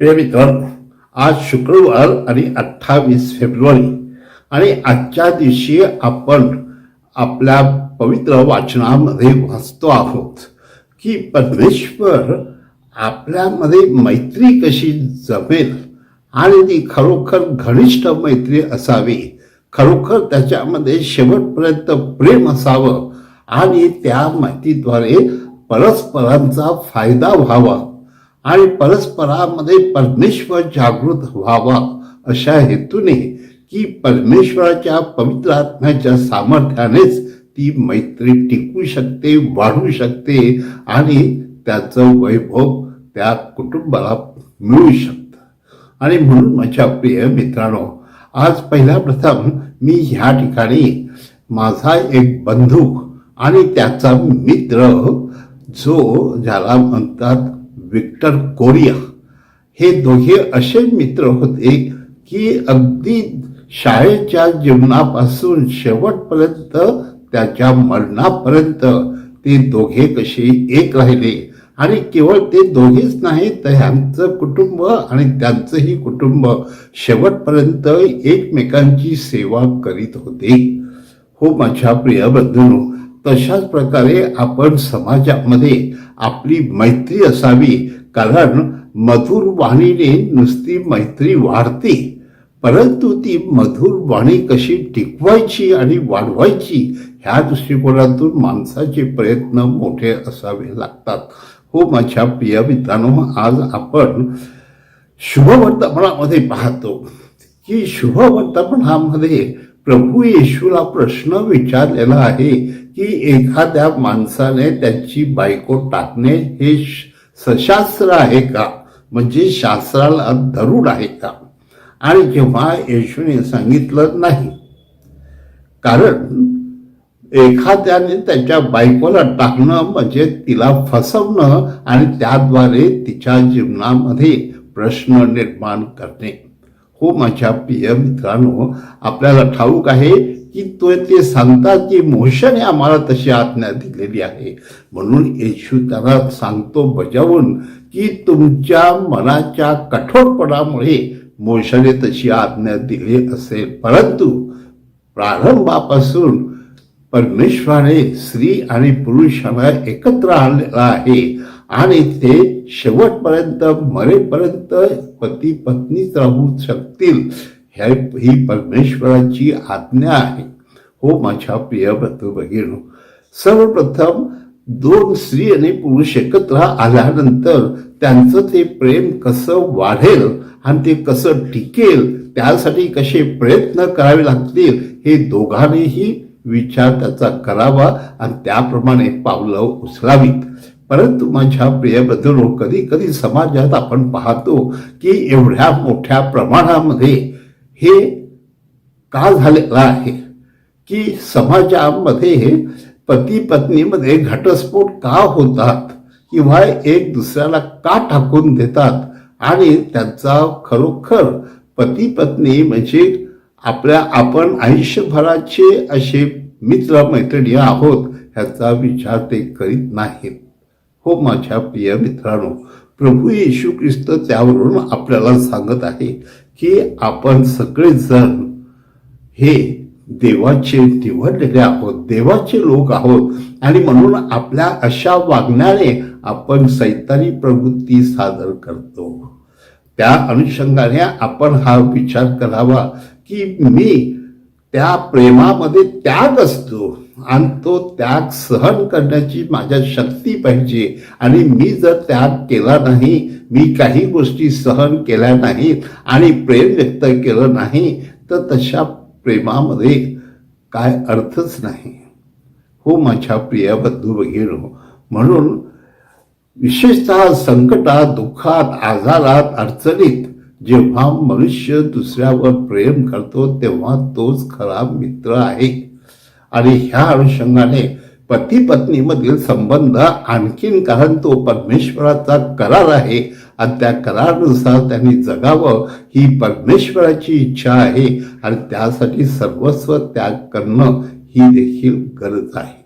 प्रिय मित्रांनो आज शुक्रवार आणि अठ्ठावीस फेब्रुवारी आणि आजच्या दिवशी आपण आपल्या पवित्र वाचनामध्ये वाचतो आहोत की परमेश्वर आपल्यामध्ये मैत्री कशी जमेल आणि ती खरोखर घनिष्ठ मैत्री असावी खरोखर त्याच्यामध्ये शेवटपर्यंत प्रेम असावं आणि त्या माहितीद्वारे परस्परांचा फायदा व्हावा. आणि परस्परामध्ये परमेश्वर जागृत व्हावा अशा हेतूने की परमेश्वराच्या पवित्र आत्म्याच्या सामर्थ्यानेच ती मैत्री टिकू शकते वाढू शकते आणि त्याचं वैभव त्या कुटुंबाला मिळू शकतं. आणि म्हणून माझ्या प्रिय मित्रांनो आज पहिल्या प्रथम मी ह्या ठिकाणी माझा एक बंधू आणि त्याचा मित्र जो ज्याला म्हणतात विक्टर कोरिया. हे दोघे असे मित्र होते की अगदी शाळेच्या जीवनापासून शेवटपर्यंत त्याच्या मरणापर्यंत ते दोघे कसे एक राहिले. आणि केवळ ते दोघेच नाही तर ह्यांचं कुटुंब आणि त्यांचंही कुटुंब शेवटपर्यंत एकमेकांची सेवा करीत होते. हो माझ्या प्रिय बंधूंनो तशाच प्रकारे आपण समाजामध्ये आपली मैत्री असावी. कारण मधुर वाणीने नुसती मैत्री वाढते. परंतु ती मधुर वाणी कशी टिकवायची आणि वाढवायची ह्या दृष्टिकोनातून माणसाचे प्रयत्न मोठे असावे लागतात. हो माझ्या प्रिय मित्रांनो आज आपण शुभवर्तमानामध्ये पाहतो. की शुभवर्तमानामध्ये प्रभू येशूला प्रश्न विचारलेला आहे की एखाद्या माणसाने त्याची बायको टाकणे हे श- सशास्त्र आहे का? म्हणजे शास्त्राला धरूड आहे का? आणि जेव्हा येशूने सांगितलं नाही कारण एखाद्याने त्याच्या बायकोला टाकणं म्हणजे तिला फसवणं आणि त्याद्वारे तिच्या जीवनामध्ये प्रश्न निर्माण करणे. हो माझ्या प्रिय मित्रांनो आपल्याला ठाऊक आहे की तो ते सांगतात की मोशाने आम्हाला तशी आज्ञा दिलेली आहे. म्हणून येशू त्यांना सांगतो बजावून की तुमच्या मनाच्या कठोरपणामुळे मोशाने तशी आज्ञा दिली असेल. परंतु प्रारंभापासून परमेश्वराने स्त्री आणि पुरुषांना एकत्र आणलेला आहे. आणि ते शेवटपर्यंत मरेपर्यंत पती पत्नीच राहू शकतील हे ही परमेश्वराची आज्ञा आहे. हो माझ्या प्रिय बंधू भगिनो सर्वप्रथम दोन स्त्री आणि पुरुष एकत्र आल्यानंतर त्यांचं ते प्रेम कसं वाढेल आणि ते कसं टिकेल त्यासाठी कसे प्रयत्न करावे लागतील हे दोघांनीही विचार त्याचा करावा आणि त्याप्रमाणे पावलं उचलावीत. परंतु माझ्या प्रियबद्दल कधी कधी समाजात आपण पाहतो की एवढ्या मोठ्या प्रमाणामध्ये हे का झालेलं आहे? की समाजामध्ये पती पत्नीमध्ये घटस्फोट का होतात? किंवा एक दुसऱ्याला का टाकून देतात? आणि त्यांचा खरोखर पती पत्नी म्हणजे आपल्या आपण आयुष्यभराचे असे मित्र मैत्रिणी आहोत ह्याचा विचार ते करीत नाहीत. हो माझ्या प्रिय मित्रांनो प्रभू येशू ख्रिस्त त्यावरून आपल्याला सांगत आहे की आपण सगळेजण हे देवाचे निवडलेले आहोत देवाचे लोक आहोत. आणि म्हणून आपल्या अशा वागण्याने आपण सैतानी प्रवृत्ती सादर करतो. त्या अनुषंगाने आपण हा विचार करावा की मी त्या प्रेमामध्ये त्याग असतो. आणि तो त्याग सहन करण्याची माझ्या शक्ती पाहिजे. आणि मी जर त्याग केला नाही मी काही गोष्टी सहन केल्या नाहीत आणि प्रेम व्यक्त केलं नाही तर तशा प्रेमामध्ये काय अर्थच नाही. हो माझ्या प्रिय बंधू भगिनो म्हणून विशेषतः संकटात दुःखात आजारात अडचणीत जेव्हा मनुष्य दुसऱ्यावर प्रेम करतो तेव्हा तोच खरा मित्र आहे. आणि ह्या अनुषंगाने पती पत्नीमधील संबंध आणखीन कारण तो परमेश्वराचा करार आहे आणि त्या करारानुसार त्यांनी जगावं ही परमेश्वराची इच्छा आहे आणि त्यासाठी सर्वस्व त्याग करणं ही देखील गरज आहे.